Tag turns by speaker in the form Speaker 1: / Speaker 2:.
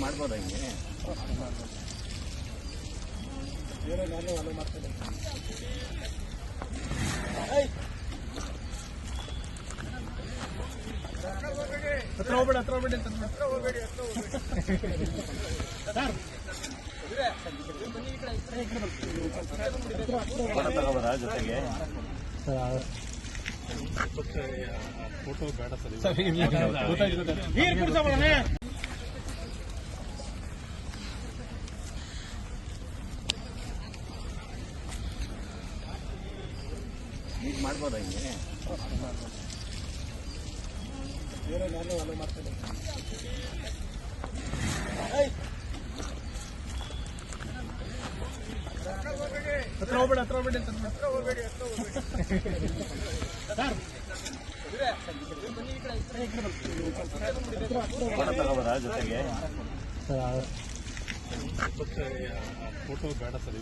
Speaker 1: ಮಾಡ್ಬೋದ ಹಿಂಗೆ
Speaker 2: ಹತ್ರ ಹೋಗ್ಬೇಡಿ ಹತ್ರ ಹೋಗ್ಬೇಡಿ ಅಂತ ಹತ್ರ ಹೋಗ್ಬೇಡಿ
Speaker 1: ಫೋಟೋ ತಗೋಬೋದಾ ಜೊತೆಗೆ
Speaker 2: ಫೋಟೋ ಬೇಡ ಸರ್ ಬೇರೆ
Speaker 1: ಈಗ ಮಾಡ್ಬೋದ ಹಿಂಗೆ
Speaker 2: ಹತ್ರ ಹೋಗ್ಬೇಡಿ ಹತ್ರ ಹೋಗ್ಬೇಡಿ ಅಂತ ಹತ್ರ ಹೋಗ್ಬೇಡಿ
Speaker 1: ಫೋಟೋ ತಗೋಬೋದಾ ಜೊತೆಗೆ?
Speaker 2: ಫೋಟೋ ಬೇಡ ಸರ್